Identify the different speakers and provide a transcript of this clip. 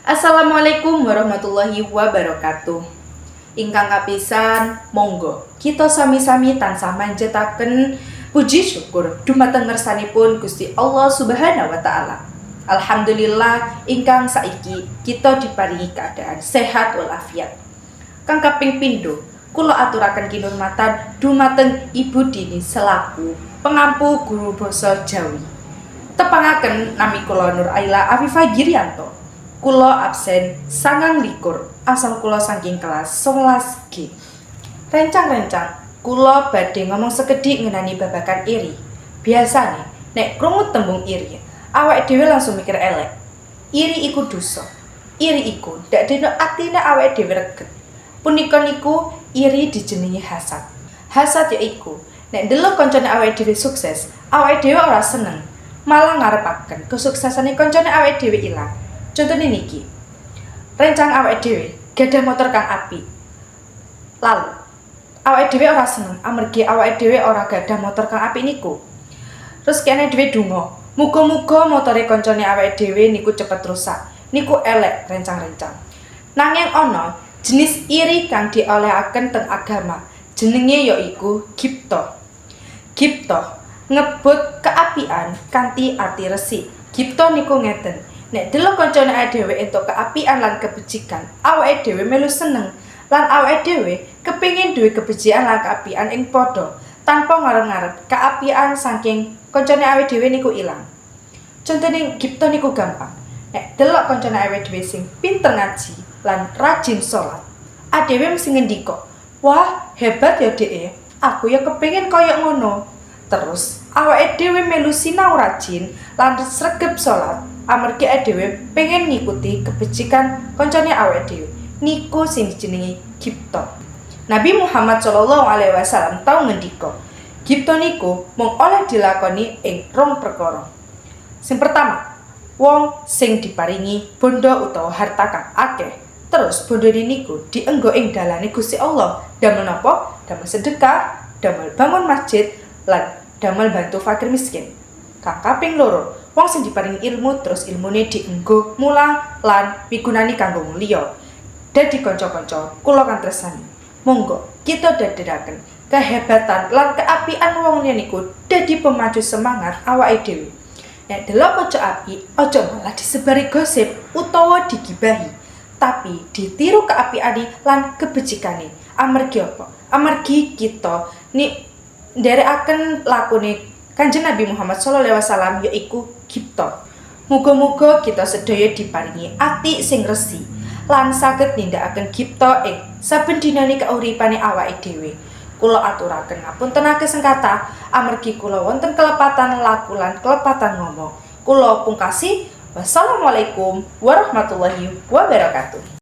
Speaker 1: Assalamualaikum warahmatullahi wabarakatuh. Ingkang kapisan, monggo kita sami-sami tansah manjetaken puji syukur dumateng ngersanipun Gusti Allah Subhanahu wa taala. Alhamdulillah ingkang saiki kita diparingi keadaan sehat walafiat. Kang kaping pindho, kula aturaken kinurmatan dumateng Ibu Dini selaku pengampu guru basa Jawi. Tepangaken nami kula Nur Aila Afifah Girianto. Kula absen sangang likur asal kula saking kelas 11 G. Rencang-rencang, kula badhe ngomong sekedhik ngenani babakan iri. Biasane, nek krungu tembung iri, awake dhewe langsung mikir elek. Iri iku dosa. Iri iku ndak dene atine awake dhewe reget. Punika niku iri dijenengi hasad. Hasad yaiku nek ndelok kancane awake dhewe sukses, awake dhewe ora seneng, malah ngarepaken kesuksesane kancane awake dhewe ilang. Contohnya niki. Rencang awake dhewe gadah motor kang apik. Lalu awake dhewe ora seneng amargi awake dhewe ora gadah motor kang apik niku. Terus kene dhewe donga, muga-muga motore kancane awake dhewe niku cepet rusak. Niku elek rencang-rencang. Nanging ana jenis iri kang diolehaken teng agama jenenge yaiku gipto gipto ngebut keapian kanthi ati resik gipto niku ngeten nek delok awake dhewe entuk keapian lan kebejikan awake dhewe melu seneng lan awake dhewe kepingin duwe kebejikan lan keapian ing padha tanpa ngarep-ngarep keapian saking kancane awake dhewe niku ilang contone gipto niku gampang nek delok kancane awake dhewe sing pinter ngaji lan rajin sholat. Adewe mesti ngendika, "Wah, hebat ya, Dek. Aku ya kepengin kaya ngono." Terus, awake dhewe melu sinau rajin lan sregep sholat. Amargi dhewe pengen ngikuti kebajikan koncone awake dhewe. Niku sing jenenge Gipto. Nabi Muhammad Shallallahu alaihi wasallam tau ngendika, Gipto niku mung oleh dilakoni ing rong perkara. Sing pertama, wong sing diparingi bondo utawa harta kang akeh Terus bondone niku dienggo ing dalane Gusti Allah. Damel napa? Damel sedekah, damel bangun masjid, lan damel bantu fakir miskin. Kang kaping loro, wong sing diparingi ilmu terus ilmune dienggo mulang lan migunani kanggo liya. Dadi kanca-kanca, kula kan tresani. Monggo kita daderaken kehebatan lan keapian wong niku dadi pemacu semangat awake dhewe. Nek delok kanca api, aja malah disebari gosip utawa digibahi tapi ditiru keapiane lan kebecikane amargi apa amargi kita ni akan lakune Kanjeng Nabi Muhammad sallallahu alaihi wasallam yaiku gipta. Muga-muga kita sedaya diparingi ati sing resi lan saged nindakaken gipta ing saben dinane kauripane awake dhewe. Kula aturaken ngapunten sengkata amargi kula wonten kelepatan laku lan kelepatan ngomong. Kula pungkasi Wassalamualaikum warahmatullahi wabarakatuh.